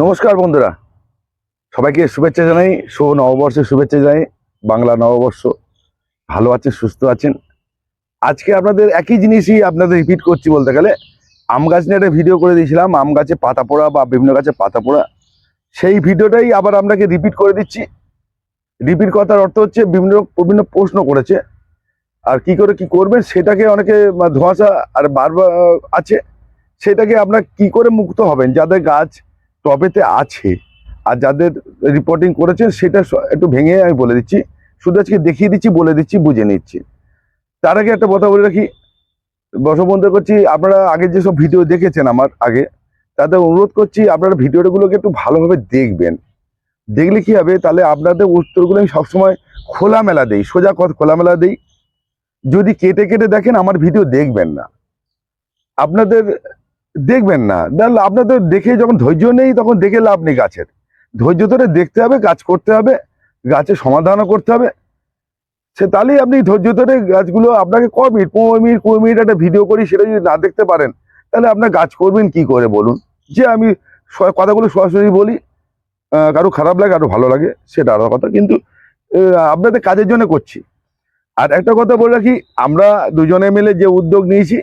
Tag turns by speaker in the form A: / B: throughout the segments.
A: নমস্কার বন্ধুরা। সবাইকে শুভেচ্ছা জানাই, শুভ নববর্ষের শুভেচ্ছা জানাই, বাংলা নববর্ষ। ভালো আছেন, সুস্থ আছেন? আজকে আপনাদের একই জিনিসই আপনাদের রিপিট করছি বলতে গেলে, আম গাছ নিয়ে একটা ভিডিও করে দিয়েছিলাম, আম গাছে পাতা পোড়া বা বিভিন্ন গাছে পাতা পোড়া। সেই ভিডিওটাই আবার আপনাকে রিপিট করে দিচ্ছি। রিপিট কথার অর্থ হচ্ছে বিভিন্ন বিভিন্ন প্রশ্ন করেছে। আর কি করে কি করবেন সেটাকে অনেকে ধোঁয়াশা আর বারবার আছে। সেটাকে আপনার কি করে মুক্ত হবেন? যাদের গাছ টবেতে আছে। আর যাদের রিপোর্টিং করেছেন, সেটা একটু ভেঙে আমি বলে দিচ্ছি। শুধু আজকে দেখিয়ে দিচ্ছি, বলে দিচ্ছি, বুঝে নিচ্ছি। তার আগে একটা কথা বলে রাখি। বসবন্ধ করছি, আপনারা আগে যেসব ভিডিও দেখেছেন আমার আগে, তাদের অনুরোধ করছি, আপনারা ভিডিওগুলোকে একটু ভালোভাবে দেখবেন। দেখলে কি হবে? তাহলে আপনাদের উত্তরগুলো আমি সবসময় খোলামেলা দিই, সোজা কথা খোলামেলা দিই। যদি কেটে কেটে দেখেন, আমার ভিডিও দেখবেন না। আপনাদের দেখবেন না। আপনাদের দেখে যখন ধৈর্য নেই, তখন দেখে লাভ নেই গাছের। ধৈর্য ধরে দেখতে হবে, গাছ করতে হবে, গাছের সমাধানও করতে হবে। সে তাহলেই আপনি ধৈর্য ধরে গাছগুলো আপনাকে ক মিনিট, পনেরো মিনিট, কুড়ি মিনিট একটা ভিডিও করি, সেটা যদি না দেখতে পারেন, তাহলে আপনার গাছ করবেন কি করে বলুন? যে আমি কথাগুলো সরাসরি বলি কারও খারাপ লাগে, কারও ভালো লাগে, সেটা আলাদা কথা। কিন্তু আপনাদের কাজের জন্য করছি। আর একটা কথা বলে রাখি, আমরা দুজনে মিলে যে উদ্যোগ নিয়েছি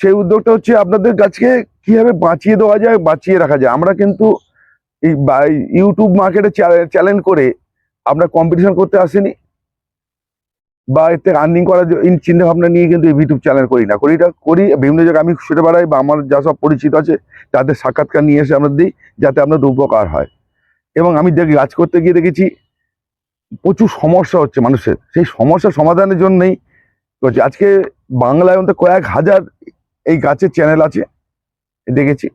A: সেই উদ্যোগটা হচ্ছে আপনাদের গাছকে কীভাবে বাঁচিয়ে দেওয়া যায়, বাঁচিয়ে রাখা যায়। আমরা কিন্তু এই ইউটিউব মার্কেটে চ্যালেঞ্জ করে আমরা কম্পিটিশন করতে আসিনি বা এতে আর্নিং করার চিন্তা ভাবনা নিয়ে কিন্তু এই ইউটিউব চ্যানেল করি না। করি না করি, বিভিন্ন জায়গায় আমি ছুটে বেড়াই বা আমার যা সব পরিচিত আছে তাদের সাক্ষাৎকার নিয়ে এসে আমরা দিই যাতে আপনাদের উপকার হয়। এবং আমি দেখি, কাজ করতে গিয়ে দেখেছি প্রচুর সমস্যা হচ্ছে মানুষের। সেই সমস্যা সমাধানের জন্যই করছি। আজকে বাংলায় অন্তত কয়েক হাজার এই গাছের চ্যানেল আছে দেখেছি।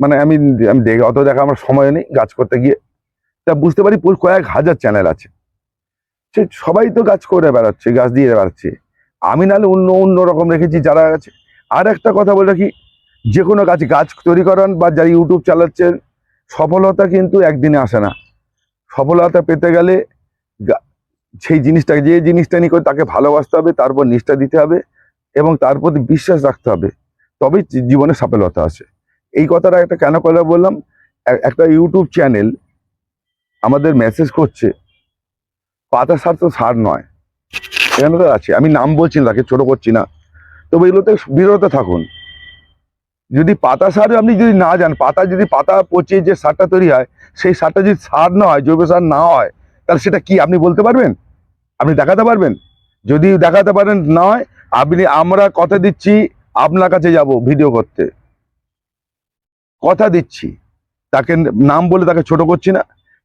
A: মানে আমি আমি দেখে, অত দেখা আমার সময় নেই গাছ করতে গিয়ে। তা বুঝতে পারি কয়েক হাজার চ্যানেল আছে। সে সবাই তো গাছ করে বেড়াচ্ছে, গাছ দিয়ে বেড়াচ্ছে। আমি নাহলে অন্য অন্য রকম রেখেছি যারা আছে। আর একটা কথা বলে রাখি যে কোনো গাছ গাছ তৈরি করান বা যারা ইউটিউব চালাচ্ছেন সফলতা কিন্তু একদিনে আসে না। সফলতা পেতে গেলে সেই জিনিসটাকে, যে জিনিসটা নিয়ে করে তাকে ভালোবাসতে হবে তারপর নিষ্ঠা দিতে হবে। এবং তার প্রতি বিশ্বাস রাখতে হবে। তবেই জীবনে সফলতা আসে। এই কথাটা একটা কেন কথা বললাম? একটা ইউটিউব চ্যানেল আমাদের মেসেজ করছে, পাতা সার তো সার নয়। এখানে তো আছে? আমি নাম বলছি না, তাকে ছোটো করছি না। তবে এগুলোতে বিরত থাকুন। যদি পাতা সার আপনি যদি না যান, পাতা যদি পাতা পচে যে সারটা তৈরি হয়, সেই সারটা যদি সার না হয়, জৈব সার না হয়, তাহলে সেটা কি আপনি বলতে পারবেন? আপনি দেখাতে পারবেন? যদি দেখাতে পারেন না হয় আপনি, আমরা কথা দিচ্ছি, আপনার কাছে যাব ভিডিও করতে। কথা দিচ্ছি। তাকে নাম বলে তাকে ছোট করছি না।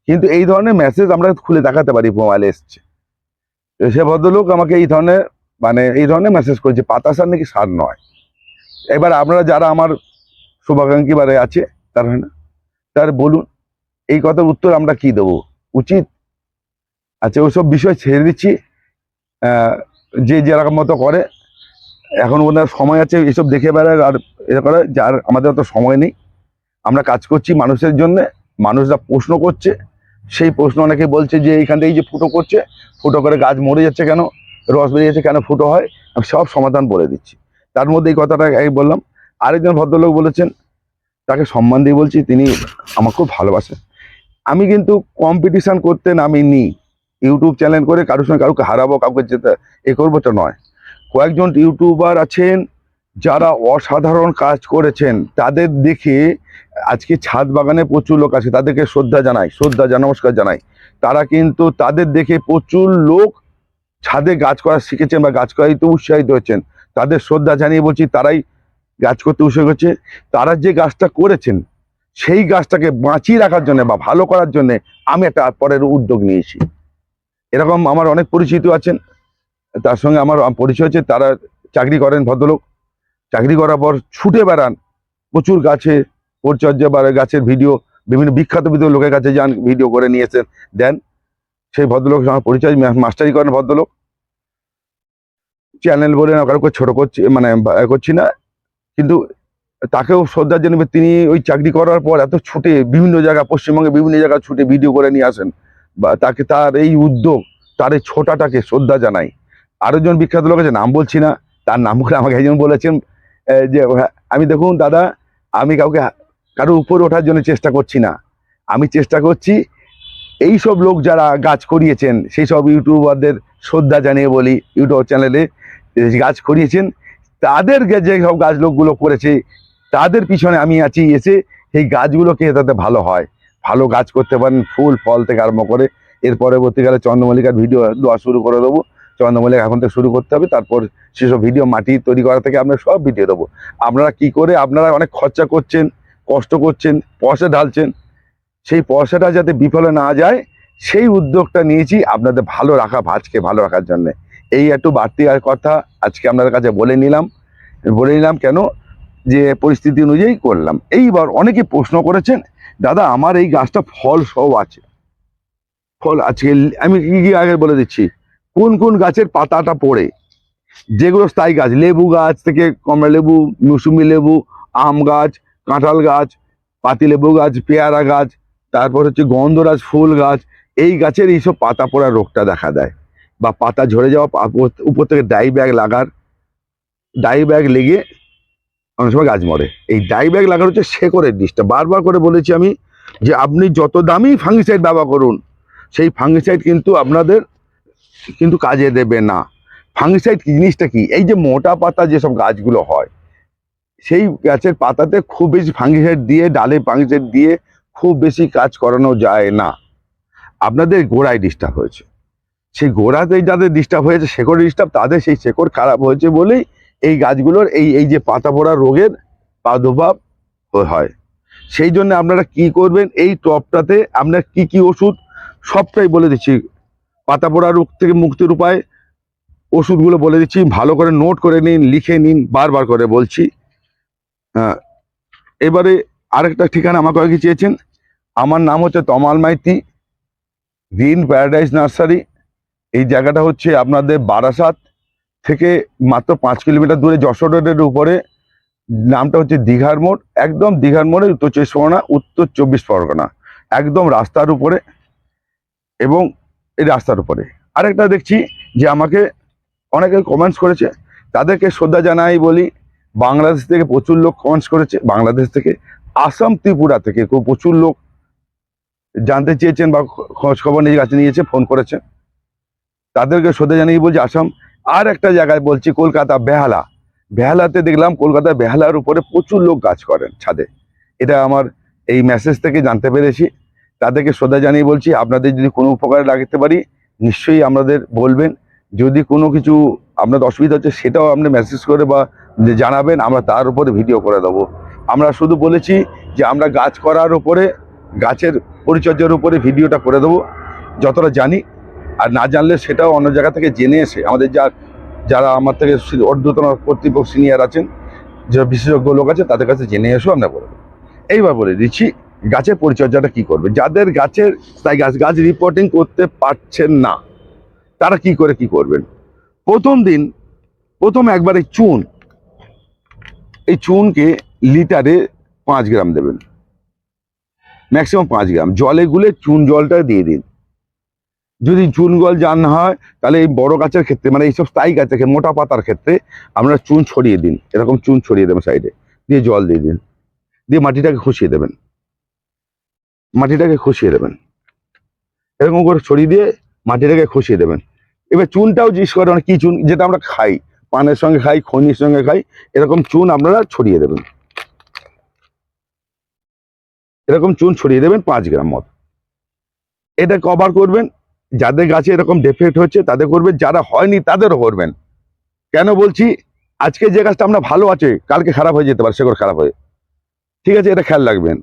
A: কিন্তু এই ধরনের মেসেজ আমরা খুলে দেখাতে পারি মোবাইলে এসছে। সে ভদ্রলোক আমাকে এই ধরনের মানে এই ধরনের মেসেজ করেছে, পাতা সার নাকি সার নয়। এবার আপনারা যারা আমার শুভাকাঙ্ক্ষী বারে আছে, তারা না। তার বলুন, এই কথার উত্তর আমরা কি দেবো? উচিত? আচ্ছা ওইসব বিষয় ছেড়ে দিচ্ছি। যে যেরকম মতো করে এখন ওনার সময় আছে এসব দেখে বেড়ায় আর এটা করে যার আমাদের অত সময় নেই। আমরা কাজ করছি মানুষের জন্য, মানুষরা প্রশ্ন করছে, সেই প্রশ্ন অনেকে বলছে যে এইখান থেকে যে ফুটো করছে, ফুটো করে গাছ মরে যাচ্ছে কেন, রস বেরিয়ে যাচ্ছে কেন ফুটো হয়, আমি সব সমাধান বলে দিচ্ছি। তার মধ্যে এই কথাটা এই বললাম, আরেকজন ভদ্রলোক বলেছেন, তাকে সম্মান দিয়ে বলছি, তিনি আমার খুব ভালোবাসেন। আমি কিন্তু কম্পিটিশন করতে নামিনি। ইউটিউব চ্যানেল করে কারোর সঙ্গে কাউকে হারাবো, কাউকে যেতে এ করব তো নয়। কয়েকজন ইউটিউবার আছেন, যারা অসাধারণ কাজ করেছেন, তাদের দেখে আজকে ছাদ বাগানে প্রচুর লোক আছে, তাদেরকে শ্রদ্ধা জানাই, শ্রদ্ধা নমস্কার জানাই। তারা কিন্তু তাদের দেখে প্রচুর লোক ছাদে গাছ করা শিখেছেন বা গাছ করাইতে উৎসাহিত হয়েছেন তাদের শ্রদ্ধা জানিয়ে বলছি, তারাই গাছ করতে উৎসাহ হচ্ছে। তারা যে গাছটা করেছেন, সেই গাছটাকে বাঁচিয়ে রাখার জন্য বা ভালো করার জন্য আমি একটা পরের উদ্যোগ নিয়েছি। এরকম আমার অনেক পরিচিত আছেন। তার সঙ্গে আমার পরিচয় হচ্ছে তারা চাকরি করেন ভদ্রলোক। চাকরি করার পর ছুটে বেড়ান। প্রচুর গাছে পরিচর্যা বা গাছের ভিডিও, বিভিন্ন বিখ্যাত বিখ্যাত লোকের কাছে যান, ভিডিও করে নিয়ে এসেন দেন। সেই ভদ্রলোক আমার পরিচয় মাস্টারি করেন ভদ্রলোক। চ্যানেল বলে না, কারও ছোটো করছি মানে করছি না। কিন্তু তাকেও শ্রদ্ধা জানাবে তিনি ওই চাকরি করার পর এত ছুটে বিভিন্ন জায়গা, পশ্চিমবঙ্গে বিভিন্ন জায়গায় ছুটে ভিডিও করে নিয়ে আসেন। বা তাকে তার এই উদ্যোগ, তার এই ছোটাটাকে শ্রদ্ধা জানাই। আরও জন বিখ্যাত লোক আছে নাম বলছি না তার নাম করে আমাকে একজন বলেছেন যে হ্যাঁ, আমি দেখুন দাদা আমি কাউকে হা- কারও উপরে ওঠার জন্য চেষ্টা করছি না। আমি চেষ্টা করছি এই সব লোক যারা গাছ করিয়েছেন সেই সব ইউটিউবারদের শ্রদ্ধা জানিয়ে বলি ইউটিউব চ্যানেলে গাছ করিয়েছেন তাদের যে সব গাছ লোকগুলো করেছে তাদের পিছনে আমি আছি এসে সেই গাছগুলোকে তাতে ভালো হয়। ভালো গাছ করতে পারেন ফুল ফল থেকে আরম্ভ করে এর পরবর্তীকালে চন্দ্রমল্লিকার ভিডিও দেওয়া শুরু করে দেবো। চন্দ্রমল্লিকা এখন থেকে শুরু করতে হবে, তারপর সেসব ভিডিও মাটি তৈরি করা থেকে আমরা সব ভিডিও দেবো। আপনারা কি করে, আপনারা অনেক খরচা করছেন, কষ্ট করছেন, পয়সা ঢালছেন, সেই পয়সাটা যাতে বিফলে না যায়, সেই উদ্যোগটা নিয়েছি আপনাদের ভালো রাখা ভাজকে ভালো রাখার জন্য। এই একটু বাড়তি কথা আজকে আপনাদের কাছে বলে নিলাম। বলে নিলাম কেন? যে পরিস্থিতি অনুযায়ী করলাম। এইবার অনেকে প্রশ্ন করেছেন, দাদা, আমার এই গাছটা ফল সব আছে। ফল আজকে, আমি কি কি আগে বলে দিচ্ছি? কোন কোন গাছের পাতাটা পড়ে? যেগুলো স্থায়ী গাছ, লেবু গাছ থেকে কমলা লেবু মৌসুমি লেবু, আম গাছ, কাঁঠাল গাছ পাতিলেবু গাছ, পেয়ারা গাছ, তারপর হচ্ছে গন্ধরাজ ফুল গাছ, এই গাছের এইসব পাতা পড়া রোগটা দেখা দেয়। বা পাতা ঝরে যাওয়া উপর- থেকে ডাই ব্যাগ লাগার ডাই ব্যাগ লেগে অনেক সময় গাছ মরে। এই ডাই ব্যাগ লাগার হচ্ছে শেকড়ের ডিসটা বারবার করে বলেছি আমি যে আপনি যত দামি ফাঙ্গিসাইড ব্যবহার করুন, সেই ফাঙ্গিসাইড কিন্তু আপনাদের কিন্তু কাজে দেবে না। ফাঙ্গিসাইড জিনিসটা কি? এই যে মোটা পাতা যেসব গাছগুলো হয়, সেই গাছের পাতাতে খুব বেশি ফাঙ্গিসাইড দিয়ে, ডালে ফাঙ্গিসাইড দিয়ে খুব বেশি কাজ করানো যায় না। আপনাদের গোড়ায় ডিস্টার্ব হয়েছে। সেই গোড়াতে যাদের ডিস্টার্ব হয়েছে শেকড় ডিস্টার্ব তাদের সেই শেকড় খারাপ হয়েছে বলেই এই গাছগুলোর এই এই যে পাতা পড়া রোগের প্রাদুর্ভাব হয়। সেই জন্য আপনারা কি করবেন? এই টপটাতে আপনার কি কি ওষুধ, সবটাই বলে দিচ্ছি। পাতা পড়া রোগ থেকে মুক্তির উপায় ওষুধগুলো বলে দিচ্ছি। ভালো করে নোট করে নিন লিখে নিন বারবার করে বলছি। হ্যাঁ, এবারে আরেকটা ঠিকানা আমাকে কি চেয়েছেন। আমার নাম হচ্ছে Tamal Maiti green paradise nursery. এই জায়গাটা হচ্ছে আপনাদের বারাসাত থেকে মাত্র পাঁচ কিলোমিটার দূরে যশোর রোডের উপরে। নামটা হচ্ছে দীঘার মোড়। একদম দীঘার মোড়ে উত্তর চব্বিশ পরগনা উত্তর চব্বিশ পরগনা। একদম রাস্তার উপরে। এবং এই রাস্তার উপরে। আরেকটা দেখছি যে আমাকে অনেকে কমেন্টস করেছে, তাদেরকে শ্রদ্ধা জানাই বলি, বাংলাদেশ থেকে প্রচুর লোক কমেন্টস করেছে, বাংলাদেশ থেকে আসাম ত্রিপুরা থেকে খুব প্রচুর লোক জানতে চেয়েছেন বা খ- খোঁজ খবর নিজের কাছে নিয়েছে ফোন করেছে তাদেরকে শ্রদ্ধা জানিয়ে বলছি আসাম, আর একটা জায়গায় বলছি কলকাতা বেহালা। বেহালাতে দেখলাম কলকাতা বেহালার উপরে প্রচুর লোক কাজ করেন ছাদে। এটা আমার এই মেসেজ থেকে জানতে পেরেছি। তাদেরকে শ্রদ্ধা জানিয়ে বলছি, আপনাদের যদি কোনো উপকারে লাগাতে পারি, নিশ্চয়ই আমাদের বলবেন। যদি কোনো কিছু আপনাদের অসুবিধা হচ্ছে, সেটাও আপনি মেসেজ করে বা জানাবেন, আমরা তার উপরে ভিডিও করে দেবো। আমরা শুধু বলেছি যে, আমরা গাছ করার উপরে, গাছের পরিচর্যার উপরে ভিডিওটা করে দেবো, যতটা জানি। আর না জানলে সেটাও অন্য জায়গা থেকে জেনে এসে, আমাদের যা, যারা আমার থেকে ঊর্ধ্বতন কর্তৃপক্ষ সিনিয়র আছেন, যারা বিশেষজ্ঞ লোক আছে, তাদের কাছে জেনে এসেও আমরা বলব এইবার বলে দিচ্ছি গাছের পরিচর্যাটা কি করবে? যাদের গাছের, তাই গাছ গাছ রিপোর্টিং করতে পারছেন না, তারা কি করে কি করবেন? প্রথম দিন, প্রথম একবার এই চুন, এই চুনকে লিটারে পাঁচ গ্রাম দেবেন। ম্যাক্সিমাম পাঁচ গ্রাম। জলে গুলে চুন জলটা দিয়ে দিন। যদি চুন জল জান হয়, তাহলে এই বড় গাছের ক্ষেত্রে মানে এইসব স্থায়ী গাছের মোটা পাতার ক্ষেত্রে আপনারা চুন ছড়িয়ে দিন। এরকম চুন ছড়িয়ে দেবেন সাইডে। দিয়ে জল দিয়ে দিন। দিয়ে মাটিটাকে খুশিয়ে দেবেন। মাটিটাকে খুশিয়ে দেবেন। এরকম করে ছড়িয়ে দিয়ে মাটিটাকে খুশিয়ে দেবেন। এবার চুনটাও জিজ্ঞেস করে মানে কি চুন? যেটা আমরা খাই, পানের সঙ্গে খাই, খনির সঙ্গে খাই, এরকম চুন আপনারা ছড়িয়ে দেবেন। এরকম চুন ছড়িয়ে দেবেন পাঁচ গ্রাম মত। এটা কভার করবেন, যাদের গাছে এরকম ডেফেক্ট হচ্ছে তাদের করবেন, যারা হয়নি তাদেরও করবেন। কেন বলছি? আজকে যে গাছটা আমরা ভালো আছে, কালকে খারাপ হয়ে যেতে পারে সেগুলো খারাপ হয়ে। ঠিক আছে, এটা খেয়াল রাখবেন।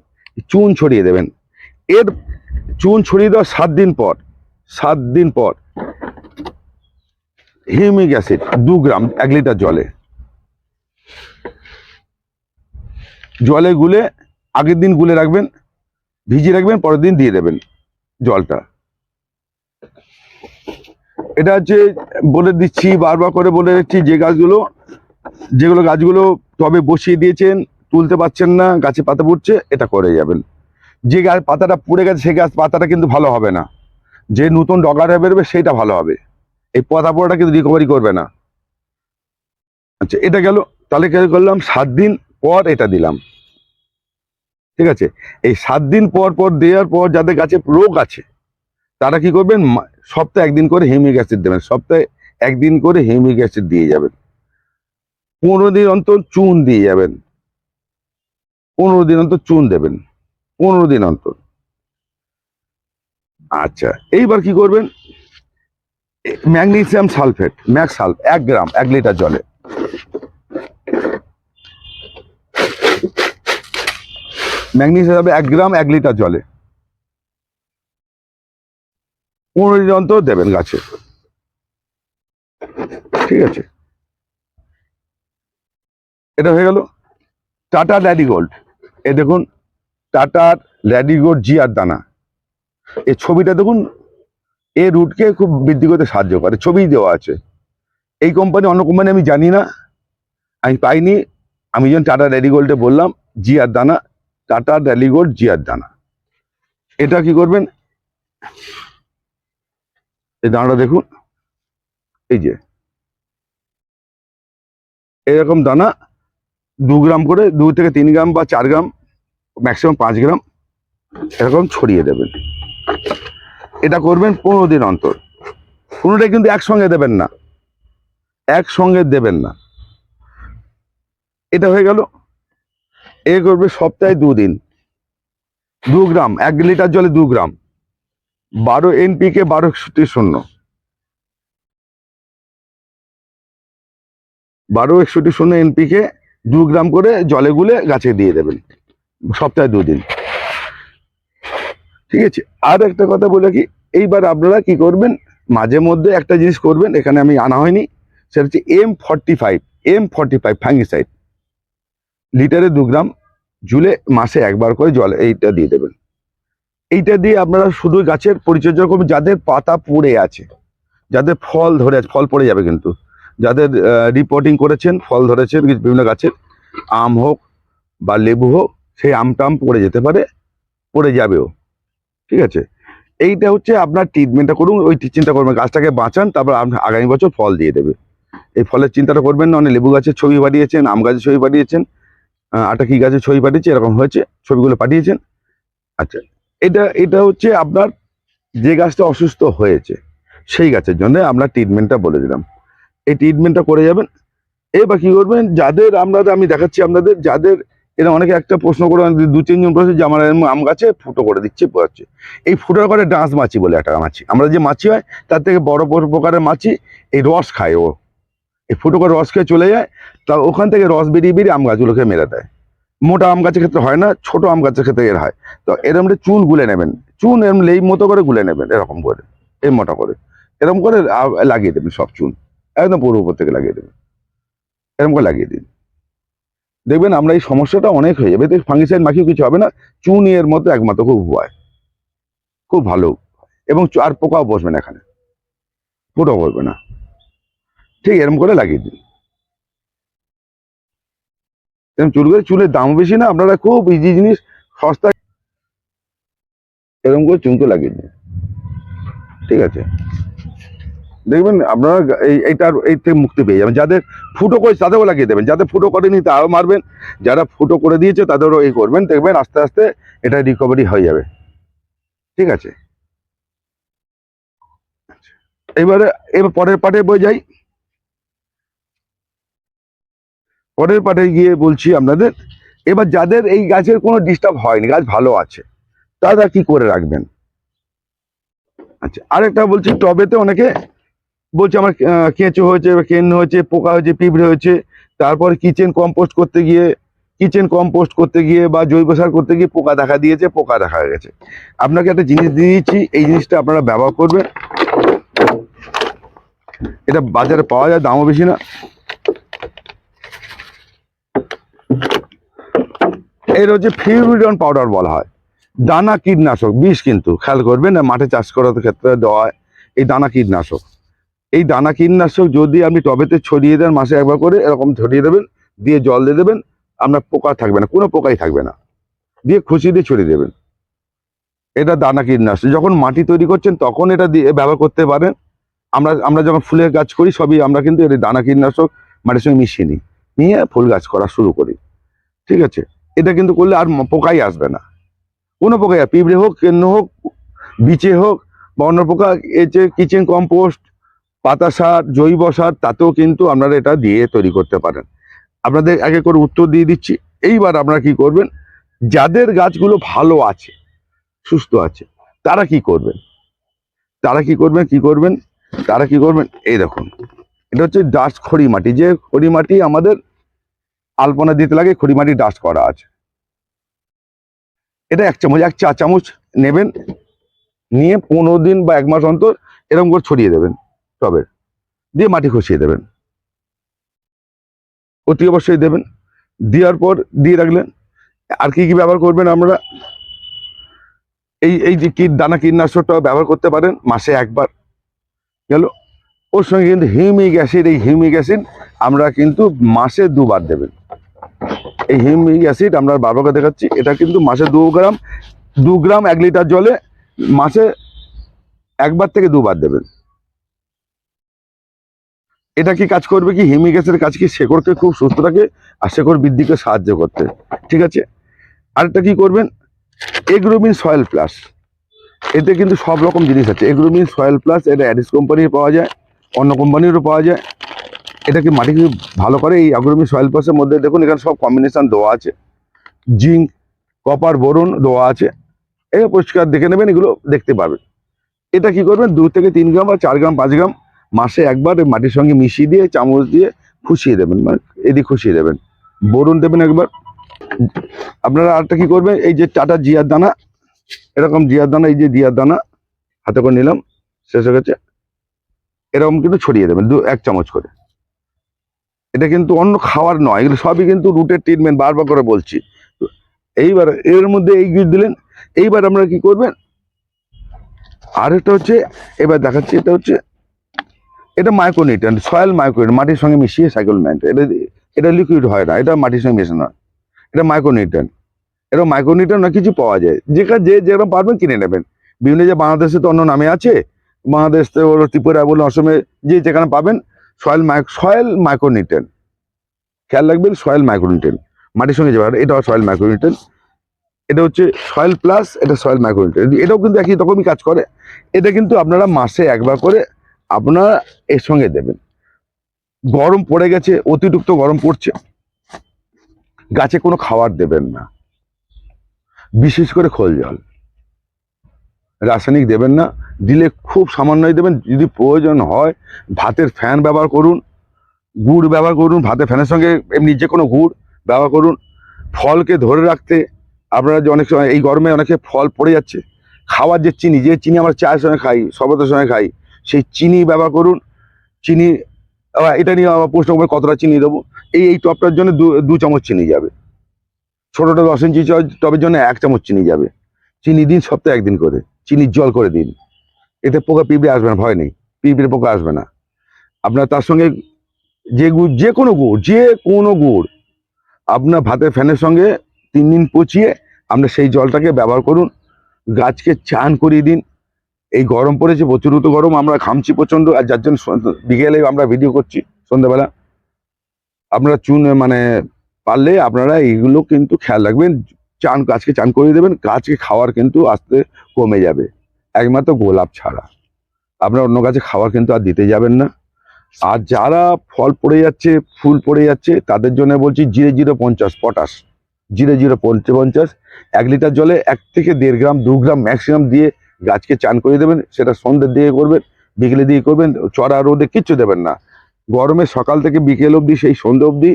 A: চুন ছড়িয়ে দেবেন। এর চুন ছড়িয়ে দেওয়ার সাত দিন পর, সাত দিন পর হিউমিক অ্যাসিড দু গ্রাম, এক লিটার জলে। জলে গুলে আগের দিন গুলে রাখবেন, ভিজিয়ে রাখবেন, পরের দিন দিয়ে দেবেন জলটা। এটা হচ্ছে বলে দিচ্ছি, বারবার করে বলে দিচ্ছি, যে গাছগুলো, যেগুলো গাছগুলো তবে বসিয়ে দিয়েছেন, তুলতে পারছেন না, গাছে পাতা পড়ছে, এটা করে যাবেন। যে গাছ পাতাটা পুড়ে গেছে, সেই গাছ পাতাটা কিন্তু ভালো হবে না। যে নতুন ডগাটা বেরোবে সেটা ভালো হবে। এই পাতা পোড়াটা কিন্তু রিকভারি করবে না। আচ্ছা এটা গেল। তাহলে কি করলাম? সাত দিন পর এটা দিলাম। ঠিক আছে? এই সাত দিন পর পর দেওয়ার পর যাদের গাছে রোগ আছে, তারা কি করবেন? সপ্তাহে একদিন করে হিউমিক অ্যাসিড দেবেন। সপ্তাহে একদিন করে হিউমিক অ্যাসিড দিয়ে যাবেন। পনেরো দিন অন্তর চুন দিয়ে যাবেন। পনেরো দিন অন্তর চুন দেবেন। পনেরো দিন অন্তর। আচ্ছা এইবার কি করবেন? ম্যাগনেসিয়াম সালফেট ম্যাক সালফ, এক গ্রাম, এক লিটার জলে। ম্যাগনেসিয়াম এক গ্রাম, এক লিটার জলে। পনেরো দিন অন্তর দেবেন গাছে। ঠিক আছে। এটা হয়ে গেল। Tata daddy gold. এ দেখুন টাটার ল্যাডিগোল্ড জিয়ার দানা। এই ছবিটা দেখুন, এ রুটকে খুব বৃদ্ধি করতে সাহায্য করে, ছবি দেওয়া আছে। এই কোম্পানি অন্য কোম্পানি আমি জানি না, আমি পাইনি। আমি যখন টাটা ল্যাডিগোল্ডে বললাম জিয়ার দানা, টাটা ল্যাডিগোল্ড জিয়ার দানা। এটা কি করবেন? এই দানাটা দেখুন, এই যে। এরকম দানা, দু গ্রাম করে, দু থেকে তিন গ্রাম বা চার গ্রাম ম্যাক্সিমাম পাঁচ গ্রাম এরকম ছড়িয়ে দেবেন। এটা করবেন পনেরো দিন অন্তর। কোনোটাই কিন্তু একসঙ্গে দেবেন না। একসঙ্গে দেবেন না। এটা হয়ে গেল। এ করবে সপ্তাহে দুদিন দু গ্রাম, এক লিটার জলে দু গ্রাম। বারো এনপিকে বারো একষট্টি শূন্য। বারো একষট্টি শূন্য এনপিকে দু গ্রাম করে জলে গুলে গাছে দিয়ে দেবেন। সপ্তাহে দুদিন। ঠিক আছে? আর একটা কথা বলে কি এইবার আপনারা কি করবেন, মাঝে মধ্যে একটা জিনিস করবেন, এখানে আমি আনা হয়নি, সেটা হচ্ছে M forty five M forty five fungicide লিটারে দু গ্রাম জুলে মাসে একবার করে জল, এইটা দিয়ে দেবেন। এইটা দিয়ে আপনারা শুধু গাছের পরিচর্যা করবেন, যাদের পাতা পড়ে আছে, যাদের ফল ধরে আছে, ফল পড়ে যাবে কিন্তু, যাদের রিপোর্টিং করেছেন, ফল ধরেছেন, বিভিন্ন গাছের, আম হোক বা লেবু হোক সেই আম টাম পড়ে যেতে পারে, পড়ে যাবেও। ঠিক আছে? এইটা হচ্ছে আপনার ট্রিটমেন্টটা করুন, ওই চিন্তা করবেন গাছটাকে বাঁচান, তারপর আপনি আগামী বছর ফল দিয়ে দেবে। এই ফলের চিন্তাটা করবেন না, অনেক লেবু গাছের ছবি পাঠিয়েছেন আম গাছের ছবি পাঠিয়েছেন আটা কি গাছের ছবি পাঠিয়েছে এরকম হয়েছে, ছবিগুলো পাঠিয়েছেন। আচ্ছা এটা এটা হচ্ছে আপনার যে গাছটা অসুস্থ হয়েছে, সেই গাছের জন্য আমরা ট্রিটমেন্টটা বলে দিলাম। এই ট্রিটমেন্টটা করে যাবেন। এবার কি করবেন? যাদের আপনাদের আমি দেখাচ্ছি আপনাদের, যাদের এরা অনেকে একটা প্রশ্ন করে দু তিনজন প্রশ্ন যে আমার এরম আম গাছে ফুটো করে দিচ্ছে পোয়াচ্ছে এই ফুটো করে ডাঁস মাছি বলে একটা মাছি। আমরা যে মাছি হয়, তার থেকে বড় বড় প্রকারের মাছি এই রস খায় ও। এই ফুটো করে রস খেয়ে চলে যায়, তা ওখান থেকে রস বেরিয়ে বেরিয়ে আম গাছগুলোকে মেরে দেয়। মোটা আম গাছের ক্ষেত্রে হয় না, ছোট আম গাছের ক্ষেত্রে এর হয়। তো এরকম করে চুন গুলে নেবেন। চুন এরকম লেই মতো করে গুলে নেবেন, এরকম করে। এই মোটা করে। এরকম করে লাগিয়ে দেবেন সব চুন। একদম পুরো উপর থেকে লাগিয়ে দেবেন। এরকম করে লাগিয়ে দিন। দেখবেন আমরা এই সমস্যাটা অনেক হয়ে যাবে। ফাঙ্গিসাইড মাখিয়ে কিছু হবে না। চুন এর মতো একমাত্র খুব উপায় খুব ভালো। এবং আর পোকাও বসবে না এখানে। ফুটো করবে না। ঠিক এরকম করে লাগিয়ে দিন। এরকম চুল করে চুলের দাম বেশি না, আপনারা খুব ইজি জিনিস, সস্তা এরকম করে চুনকে লাগিয়ে দিন। ঠিক আছে? দেখবেন আপনারা এই এইটার এই থেকে মুক্তি পেয়ে যাবেন। যাদের ফুটো করে তাদেরও লাগিয়ে দেবেন। যাদের ফুটো করেনি তারাও মারবেন। যারা ফুটো করে দিয়েছে তাদেরও এই করবেন। দেখবেন আস্তে আস্তে এটা রিকভারি হয়ে যাবে। ঠিক আছে। এবারে, এবার পরের পার্টে বই যাই। পরের পার্টে গিয়ে বলছি আপনাদের, এবার যাদের এই গাছের কোনো ডিস্টার্ব হয়নি, গাছ ভালো আছে, তারা কি করে রাখবেন? আচ্ছা আরেকটা বলছি, টবেতে অনেকে বলছে আমার কেঁচো হয়েছে কেন হয়েছে, পোকা হয়েছে, পিঁপড়ে হয়েছে। তারপর কিচেন কম্পোস্ট করতে গিয়ে, কিচেন কম্পোস্ট করতে গিয়ে বা জৈব সার করতে গিয়ে পোকা দেখা দিয়েছে, পোকা দেখা গেছে। আপনাকে একটা জিনিস দিয়ে দিচ্ছি, এই জিনিসটা আপনারা ব্যবহার করবেন। এটা বাজারে পাওয়া যায়, দামও বেশি না। এর হচ্ছে ফিউরিডন পাউডার বলা হয়। দানা কীটনাশক, বিষ কিন্তু, খেয়াল করবেন, মাঠে চাষ করার ক্ষেত্রে দেওয়া হয়, এই দানা কীটনাশক। এই দানা কীটনাশক যদি আপনি টবেতে ছড়িয়ে দেন, মাসে একবার করে এরকম ছড়িয়ে দেবেন, দিয়ে জল দিয়ে দেবেন, আপনার পোকা থাকবে না, কোনো পোকাই থাকবে না। দিয়ে খুশি দিয়ে ছড়িয়ে দেবেন। এটা দানা কীটনাশক। যখন মাটি তৈরি করছেন, তখন এটা দিয়ে ব্যবহার করতে পারেন। আমরা আমরা যখন ফুলের গাছ করি, সবই আমরা কিন্তু এই দানা কীটনাশক মাটির সঙ্গে মিশিয়ে নিই। নিয়ে ফুল গাছ করা শুরু করি। ঠিক আছে? এটা কিন্তু করলে আর পোকাই আসবে না। কোনো পোকাই, পিঁপড়ে হোক কেন্ন হোক, বিচে হোক, বা অন্য পোকা এই যে কিচেন, কম্পোস্ট পাতা সার, জৈব সার, তাতেও কিন্তু আপনারা এটা দিয়ে তৈরি করতে পারেন। আপনাদের এক করে উত্তর দিয়ে দিচ্ছি। এইবার আপনারা কি করবেন? যাদের গাছগুলো ভালো আছে, সুস্থ আছে, তারা কি করবেন? তারা কি করবেন? কি করবেন? তারা কি করবেন? এই দেখুন, এটা হচ্ছে ডাস্ট খড়ি মাটি। যে খড়ি মাটি আমাদের আলপনা দিতে লাগে, খড়ি মাটি ডাস্ট করা আছে। এটা এক চামচ, এক চা চামচ নেবেন, নিয়ে পনেরো দিন বা এক মাস অন্তর এরকম করে ছড়িয়ে দেবেন। টবে, দিয়ে মাটি খসিয়ে দেবেন। অতি অবশ্যই দেবেন। দেওয়ার পর দিয়ে রাখলেন। আর কি কি ব্যবহার করবেন আমরা? এই এই যে কীট, দানা কীটনাশকটা ব্যবহার করতে পারেন, মাসে একবার। গেল, ওর সঙ্গে কিন্তু হিউমিক অ্যাসিড, এই হিউমিক অ্যাসিড আমরা কিন্তু মাসে দুবার দেবেন। এই হিউমিক অ্যাসিড আমরা বাবাকে দেখাচ্ছি, এটা কিন্তু মাসে দু গ্রাম দু গ্রাম এক লিটার জলে মাসে একবার থেকে দুবার দেবেন। এটা কি কাজ করবে কি? হিউমিক অ্যাসিডের কাজ কি শেকড়কে খুব সুস্থ রাখে আর শেকড় বৃদ্ধিকে সাহায্য করতে। ঠিক আছে? আরেকটা কি করবেন? এগ্রোমিন সয়েল প্লাস এতে কিন্তু সব রকম জিনিস আছে। এগ্রোমিন সয়েল প্লাস এটা অ্যাডিস কোম্পানির পাওয়া যায়, অন্য কোম্পানিরও পাওয়া যায়। এটাকে মাটিকে ভালো করে? এই অ্যাগ্রোমিন সয়েল প্লাসের মধ্যে দেখুন, এখানে সব কম্বিনেশান দেওয়া আছে। জিঙ্ক কপার বোরন দেওয়া আছে। এই পরিষ্কার দেখে নেবেন, এগুলো দেখতে পাবেন। এটা কি করবেন? দু থেকে তিন গ্রাম বা চার গ্রাম, পাঁচ গ্রাম মাসে একবার মাটির সঙ্গে মিশিয়ে দিয়ে, চামচ দিয়ে খুশিয়ে দেবেন মানে এদিকে খুশিয়ে দেবেন। বোরন দেবেন একবার। আপনারা আরেকটা কি করবেন? এই যে টাটা জিয়ার দানা, এরকম জিয়ার দানা, এই যে জিয়ার দানা, হাতে করে নিলাম, শেষ হয়ে গেছে। এরকম কিন্তু ছড়িয়ে দেবেন, দু, এক চামচ করে। এটা কিন্তু অন্য খাওয়ার নয়, এগুলো সবই কিন্তু রুটের ট্রিটমেন্ট বারবার করে বলছি। এইবার এর মধ্যে এই গুলো দিলেন, এইবার আমরা কি করবেন? আরেকটা হচ্ছে, এবার দেখাচ্ছি, এটা হচ্ছে এটা মাইক্রোনিউট্রিয়েন্ট সয়েল মাইক্রোনিউট্রিয়েন্ট মাটির সঙ্গে মিশিয়ে সাইকেলমেন্ট এটা এটা লিকুইড হয় না, এটা মাটির সঙ্গে মেশানো হয়। এটা মাইক্রোনিউট্রিয়েন্ট এটা মাইক্রোনিউট্রিয়েন্ট না, কিছু পাওয়া যায়। যেখানে যে যেরকম পারবেন কিনে নেবেন। বিভিন্ন যে বাংলাদেশে তো অন্য নামে আছে, বাংলাদেশ বলো, ত্রিপুরা বলো, অসমে যে যেখানে পাবেন সয়েল মাইক সয়েল মাইক্রোনিউট্রিয়েন্ট খেয়াল রাখবেন সয়েল মাইক্রোনিউট্রিয়েন্ট মাটির সঙ্গে যাবে এটা সয়েল মাইক্রোনিউট্রিয়েন্ট এটা হচ্ছে সয়েল প্লাস এটা সয়েল মাইক্রোনিউট্রিয়েন্ট এটাও কিন্তু একই রকমই কাজ করে। এটা কিন্তু আপনারা মাসে একবার করে আপনারা এর সঙ্গে দেবেন। গরম পড়ে গেছে, অতিরিক্ত গরম পড়ছে। গাছে কোনো খাবার দেবেন না। বিশেষ করে খোল জল। রাসায়নিক দেবেন না, দিলে খুব সামান্যই দেবেন। যদি প্রয়োজন হয়, ভাতের ফ্যান ব্যবহার করুন, গুড় ব্যবহার করুন, ভাতের ফ্যানের সঙ্গে এমনি যে কোনো গুড় ব্যবহার করুন। ফলকে ধরে রাখতে আপনারা যে অনেক সময়, এই গরমে অনেকে ফল পড়ে যাচ্ছে। খাওয়ার যে চিনি যে চিনি আমরা চায়ের সঙ্গে খাই, শরবতের সঙ্গে খাই সেই চিনি ব্যবহার করুন। চিনি এটা নিয়ে প্রশ্ন করবে, কতটা চিনি দেবো? এই এই টপটার জন্য দু চামচ চিনি যাবে। ছোটোটা দশ ইঞ্চি টবের জন্য এক চামচ চিনি যাবে। চিনি দিন সপ্তাহে একদিন করে। চিনির জল করে দিন। এতে পোকা পিঁপড়ে আসবে না, ভয় নেই। পিঁপড়ে পোকা আসবে না। আপনার তার সঙ্গে যে গুড় যে কোনো গুড়, যে কোনো গুড়, আপনার ভাতের ফ্যানের সঙ্গে তিন দিন পচিয়ে, আপনার সেই জলটাকে ব্যবহার করুন। গাছকে চান করিয়ে দিন। এই গরম পড়েছে প্রচুরত গরম, আমরা খামছি প্রচণ্ড আর যার জন্য বিকেলে আমরা ভিডিও করছি, সন্ধ্যাবেলা। আপনারা চুন মানে পারলে আপনারা এইগুলো কিন্তু খেয়াল রাখবেন, চান, গাছকে চান করিয়ে দেবেন, গাছকে খাওয়ার কিন্তু আস্তে কমে যাবে, একমাত্র গোলাপ ছাড়া। আপনার অন্য গাছে খাওয়ার কিন্তু আর দিতে যাবেন না। আর যারা ফল পড়ে যাচ্ছে, ফুল পড়ে যাচ্ছে, তাদের জন্য বলছি জিরো জিরো পঞ্চাশ পটাশ, জিরো জিরো পঞ্চাশ, এক লিটার জলে এক থেকে দেড় গ্রাম, দু গ্রাম ম্যাক্সিমাম দিয়ে গাছকে চান করে দেবেন, সেটা সন্ধ্যের দিকে করবেন বিকেলে দিকে করবেন, চড়া রোদে কিচ্ছু দেবেন না। গরমে সকাল থেকে বিকেল অবধি, সেই সন্ধ্যে অবধি,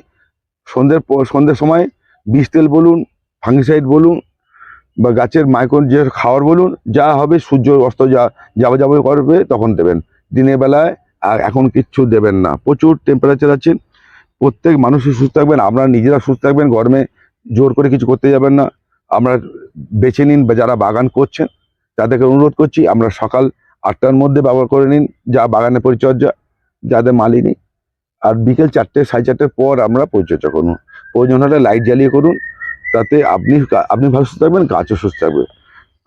A: সন্ধ্যের সন্ধ্যের সময় বিষ তেল বলুন ফাঙ্গিসাইড বলুন, বা গাছের মাইক্রোন যে খাওয়ার বলুন, যা হবে সূর্য অস্ত যা, যাবে যাব করবে তখন দেবেন। দিনের বেলায় আর এখন কিচ্ছু দেবেন না। প্রচুর টেম্পারেচার আছে। প্রত্যেক মানুষই সুস্থ থাকবেন আপনারা নিজেরা সুস্থ থাকবেন, গরমে জোর করে কিছু করতে যাবেন না। আমরা বেছে নিন যারা বাগান করছেন তাদেরকে অনুরোধ করছি, আমরা সকাল আটটার মধ্যে ব্যবহার করে নিন, যা বাগানে পরিচর্যা, যাদের মালি নেই। আর বিকেল চারটে, সাড়ে চারটের পর আমরা পরিচর্যা করুন প্রয়োজন হলে লাইট জ্বালিয়ে করুন, তাতে আপনি আপনি ভালো সুস্থ থাকবেন, গাছও সুস্থ থাকবে।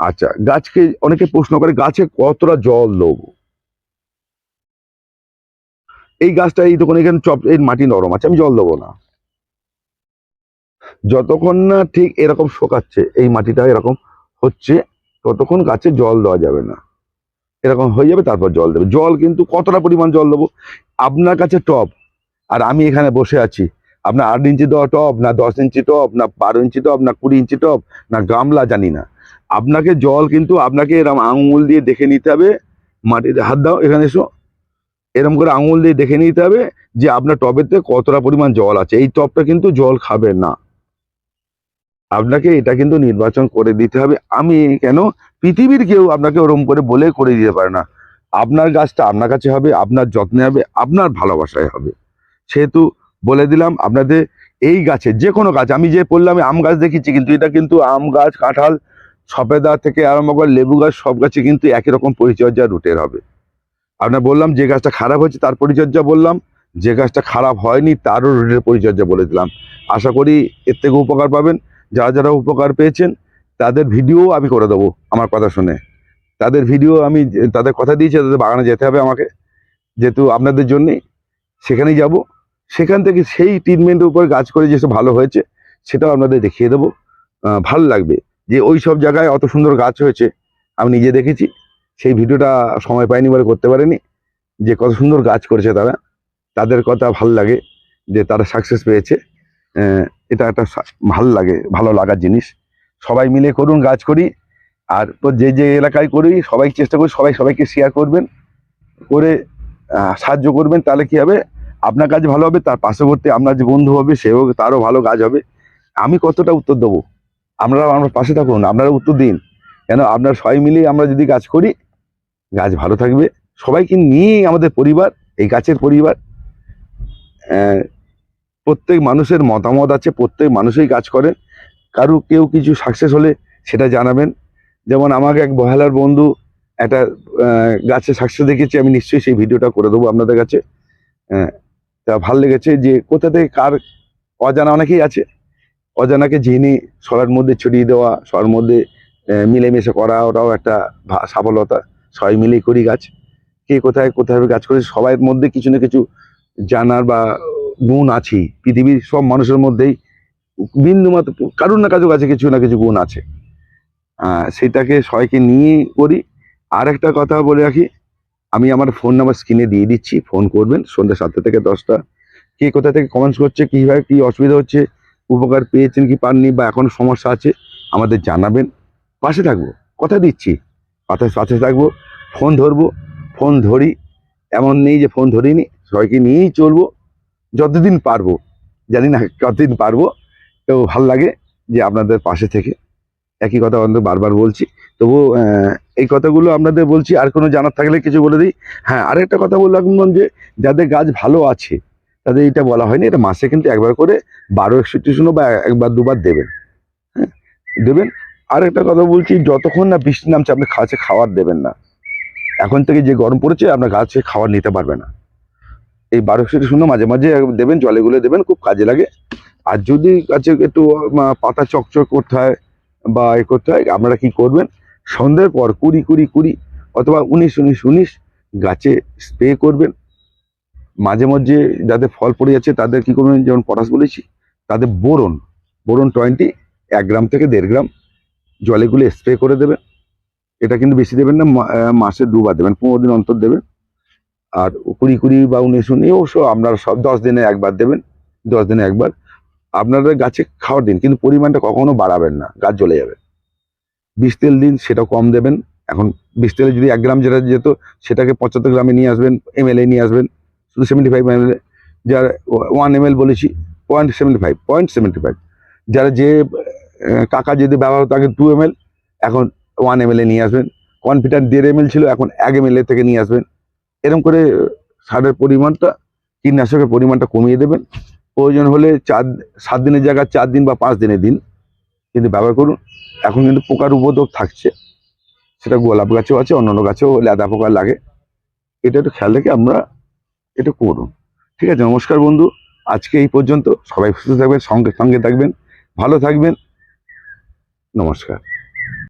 A: আচ্ছা গাছকে অনেকে প্রশ্ন করে, গাছে কতটা জল দেবো? এই গাছটা, এই দোকানে এখানে চপ, এই মাটি নরম আছে, আমি জল দেবো না। যতক্ষণ না ঠিক এরকম শোকাচ্ছে, এই মাটিটা এরকম হচ্ছে ততক্ষণ গাছে জল দেওয়া যাবে না। এরকম হয়ে যাবে, তারপর জল দেবে। জল কিন্তু কতটা পরিমাণ জল দেবো? আপনার কাছে টব আর আমি এখানে বসে আছি। আপনার আট ইঞ্চি দেওয়া টপ, না দশ ইঞ্চি টপ, না বারো ইঞ্চি টপ, না কুড়ি ইঞ্চি টপ, না গামলা, জানি না। আপনাকে জল কিন্তু আপনাকে এরকম আঙুল দিয়ে দেখে নিতে হবে। মাটিতে হাত দাও, এখানে এসো। এরকম করে আঙুল দিয়ে দেখে নিতে হবে যে আপনার টবেতে কতটা পরিমাণ জল আছে। এই টবটা কিন্তু জল খাবে না। আপনাকে এটা কিন্তু নির্বাচন করে দিতে হবে। আমি কেন? পৃথিবীর কেউ আপনাকে ওরম করে বলে করে দিতে পারে না। আপনার গাছটা আপনার কাছে হবে, আপনার যত্নে হবে, আপনার ভালোবাসায় হবে। সেহেতু বলে দিলাম আপনাদের এই গাছে, যে কোনো গাছ, আমি যে বললাম আম গাছ দেখেছি কিন্তু এটা কিন্তু আম গাছ, কাঁঠাল সফেদা থেকে আরম্ভ করে লেবু গাছ, সব গাছে কিন্তু একই রকম পরিচর্যা রুটের হবে। আপনার বললাম যে গাছটা খারাপ হয়েছে, তার পরিচর্যা বললাম। যে গাছটা খারাপ হয়নি, তারও রুটের পরিচর্যা বলে দিলাম। আশা করি এর থেকে উপকার পাবেন। যারা যারা উপকার পেয়েছেন, তাদের ভিডিও আমি করে দেবো আমার কথা শুনে। তাদের ভিডিও আমি, তাদের কথা দিয়েছি, তাদের বাগানে যেতে হবে আমাকে। যেহেতু আপনাদের জন্যেই সেখানেই যাব। সেখান থেকে সেই ট্রিটমেন্টের উপর গাছ করে যেসব ভালো হয়েছে, সেটাও আপনাদের দেখিয়ে দেবো। ভালো লাগবে যে ওই সব জায়গায় অত সুন্দর গাছ হয়েছে, আমি নিজে দেখেছি। সেই ভিডিওটা সময় পাইনি বলে করতে পারেনি। যে কত সুন্দর গাছ করেছে তারা, তাদের কথা ভালো লাগে যে তারা সাকসেস পেয়েছে। এটা একটা ভালো লাগে, ভালো লাগার জিনিস। সবাই মিলে করুন গাছ করি। আর তো যে যে এলাকায় করি, সবাই চেষ্টা করি, সবাই সবাইকে শেয়ার করবেন। করে সাহায্য করবেন, তাহলে কি হবে? আপনার কাজ ভালো হবে, তার পার্শ্ববর্তী আপনার যে বন্ধু হবে, সেও, তারও ভালো কাজ হবে। আমি কতটা উত্তর দেবো? আপনারা আমার পাশে থাকুন, আপনারা উত্তর দিন। কেন? আপনার সবাই মিলে আমরা যদি কাজ করি গাছ ভালো থাকবে। সবাইকে নিয়েই আমাদের পরিবার, এই গাছের পরিবার। প্রত্যেক মানুষের মতামত আছে, প্রত্যেক মানুষই কাজ করেন কারও কেউ কিছু সাকসেস হলে সেটা জানাবেন। যেমন আমাকে এক বহেলার বন্ধু একটা গাছে সাকসেস দেখেছি, আমি নিশ্চয়ই সেই ভিডিওটা করে দেবো আপনাদের কাছে। তা ভালো লেগেছে যে কোথা থেকে কার অজানা অনেকেই আছে। অজানাকে জেনে সবার মধ্যে ছড়িয়ে দেওয়া, সবার মধ্যে মিলেমিশে করা, ওটাও একটা সফলতা। সবাই মিলেই করি গাছ। কে কোথায় কোথায় গাছ করে সবার মধ্যে কিছু না কিছু জানার বা গুণ আছেই পৃথিবীর সব মানুষের মধ্যেই বিন্দু মাত্র কারুর না কাজু কাছে কিছু না কিছু গুণ আছে। সেটাকে সবাইকে নিয়ে করি। আর একটা কথা বলে রাখি, আমি আমার ফোন নাম্বার স্ক্রিনে দিয়ে দিচ্ছি ফোন করবেন, সন্ধ্যা সাতটা থেকে দশটা। কে কোথা থেকে কমেন্টস করছে কীভাবে কী অসুবিধা হচ্ছে, উপকার পেয়েছেন, কি পাননি, বা এখন সমস্যা আছে, আমাদের জানাবেন। পাশে থাকব, কথা দিচ্ছি, পাশে পাশে থাকব ফোন ধরবো ফোন ধরি, এমন নেই যে ফোন ধরিনি, সবাইকে নিয়েই চলবো। যতদিন পারব, জানি না কতদিন পারব, তো ভালো লাগে যে আপনাদের পাশে থেকে একই কথা আমাদের বারবার বলছি। তবু এই কথাগুলো আপনাদের বলছি, আর কোনো জানার থাকলে কিছু বলে দিই। হ্যাঁ আরেকটা কথা বললাম যে, যাদের গাছ ভালো আছে, তাদের এটা বলা হয়নি, এটা মাসে কিন্তু একবার করে বারো একষট্টি শূন্য বা একবার দুবার দেবেন। হ্যাঁ দেবেন। আর একটা কথা বলছি, যতক্ষণ না বৃষ্টি নামছে, আপনি গাছে খাবার দেবেন না। এখন থেকে যে গরম পড়েছে, আপনার গাছে খাবার নিতে পারবে না। এই বারো একষট্টি শূন্য মাঝে মাঝে দেবেন, জলে গুলে দেবেন, খুব কাজে লাগে। আর যদি কাছে একটু পাতা চকচক করতে হয় বা এ করতে হয়, আপনারা কি করবেন? সন্ধ্যের পর কুড়ি কুড়ি কুড়ি অথবা উনিশ উনিশ উনিশ গাছে স্প্রে করবেন। মাঝে মাঝে যাদের ফল পড়ে যাচ্ছে, তাদের কি করবেন? যেমন পটাশ বলেছি, তাদের বোরন বোরন টোয়েন্টি, এক গ্রাম থেকে দেড় গ্রাম জলে গুলে স্প্রে করে দেবেন। এটা কিন্তু বেশি দেবেন না মাসে দুবার দেবেন, পনেরো দিন অন্তর দেবেন। আর কুড়ি কুড়ি বা উনিশ উনিশ আপনারা সব দশ দিনে একবার দেবেন, দশ দিনে একবার। আপনারা গাছে খাওয়ার দিন, কিন্তু পরিমাণটা কখনো বাড়াবেন না, গাছ জ্বলে যাবে। বিষ তেল দিন, সেটা কম দেবেন। এখন বিষ তেলে যদি এক গ্রাম যেটা যেত, সেটাকে পঁচাত্তর গ্রামে নিয়ে আসবেন এম নিয়ে আসবেন, শুধু সেভেন্টি ফাইভ এম যার ওয়ান এম বলেছি point seventy five point seventy five যারা যে কাকা যদি ব্যবহার হতো আগে টু এম এখন ওয়ান এম নিয়ে আসবেন। কনফিডেন্ট দেড় এম ছিল, এখন এক এম থেকে নিয়ে আসবেন। এরকম করে সারের পরিমাণটা, কীটনাশকের পরিমাণটা কমিয়ে দেবেন। প্রয়োজন হলে চার, সাত দিনের জায়গায় চার দিন বা পাঁচ দিনের দিন কিন্তু ব্যবহার করুন। এখন কিন্তু পোকার উপদ্রব থাকছে। সেটা গোলাপ গাছেও আছে, অন্যান্য গাছেও লেদা পোকা লাগে। এটা একটু খেয়াল রেখে আমরা এটা করুন। ঠিক আছে, নমস্কার বন্ধু। আজকে এই পর্যন্ত। সবাই সুস্থ থাকবেন, সঙ্গে সঙ্গে থাকবেন, ভালো থাকবেন। নমস্কার।